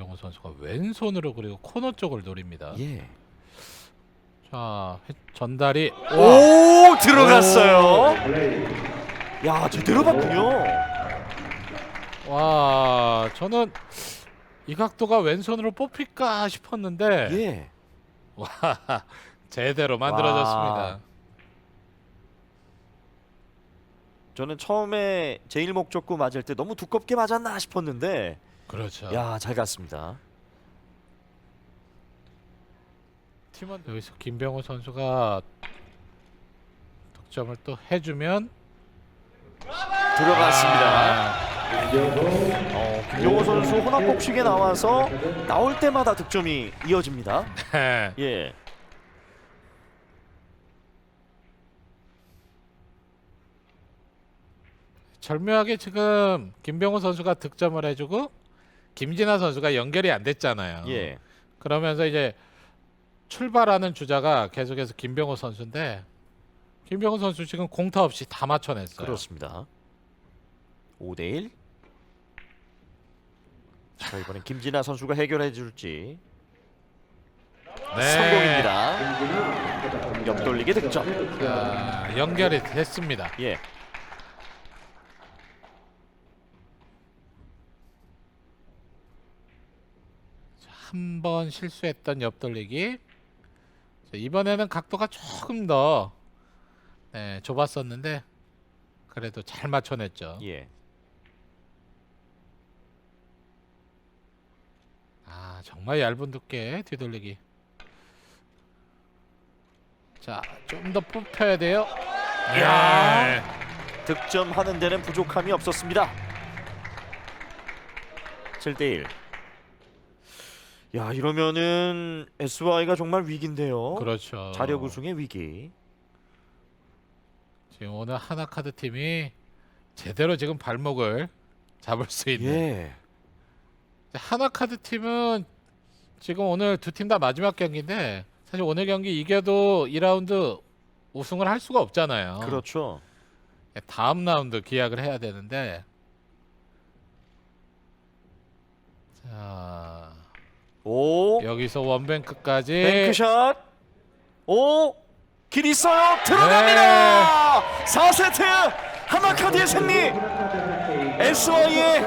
김병호 선수가 왼손으로 그리고 코너 쪽을 노립니다. 예. 자 회- 전달이 오 들어갔어요. 야 제대로 봤군요. 와 저는 이 각도가 왼손으로 뽑힐까 싶었는데 예. 와 제대로 만들어졌습니다. 와. 저는 처음에 제일 목적구 맞을 때 너무 두껍게 맞았나 싶었는데 그렇죠. 야 잘 갔습니다. 팀원 여기서 김병호 선수가 득점을 또 해주면 들어갔습니다. 아, 어, 김용호 선수 혼합 복식에 나와서 나올 때마다 득점이 이어집니다. 네. 예. 절묘하게 지금 김병호 선수가 득점을 해주고 김진아 선수가 연결이 안 됐잖아요. 예. 그러면서 이제 출발하는 주자가 계속해서 김병호 선수인데 김병호 선수 지금 공타 없이 다 맞춰냈어요. 그렇습니다. 5대 1. 자, 이번엔 김진아 선수가 해결해 줄지 네. 성공입니다. 옆돌리기 득점. 자, 연결이 됐습니다. 예. 한 번 실수했던 옆돌리기. 자, 이번에는 각도가 조금 더 네, 좁았었는데 그래도 잘 맞춰냈죠. 예. 아 정말 얇은 두께 뒤돌리기. 자 좀 더 뽑혀야 돼요. 야. 득점하는 데는 부족함이 없었습니다. 7대 1. 야, 이러면은 SY가 정말 위기인데요. 그렇죠. 자력 우승의 위기. 지금 오늘 하나 카드 팀이 제대로 지금 발목을 잡을 수 있는. 예. 하나 카드 팀은 지금 오늘 두 팀 다 마지막 경기인데 사실 오늘 경기 이겨도 2라운드 우승을 할 수가 없잖아요. 그렇죠. 다음 라운드 기약을 해야 되는데 자 오. 여기서 원뱅크까지 뱅크샷. 오. 길 있어요. 들어갑니다. 4세트 하나카드의 승리. SY의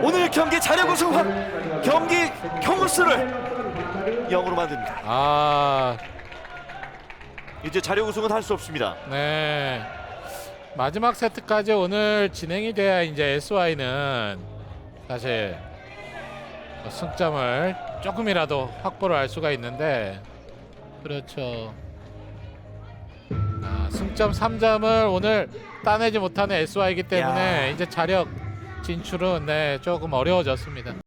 오늘 경기 자력 우승 확 경기 경우수를 0으로 만듭니다. 아 이제 자력 우승은 할 수 없습니다. 네. 마지막 세트까지 오늘 진행이 돼야 이제 SY는 사실 뭐 승점을 조금이라도 확보를 할 수가 있는데 그렇죠. 아, 승점 3점을 오늘 따내지 못하는 SY이기 때문에 야. 이제 자력 진출은 네, 조금 어려워졌습니다.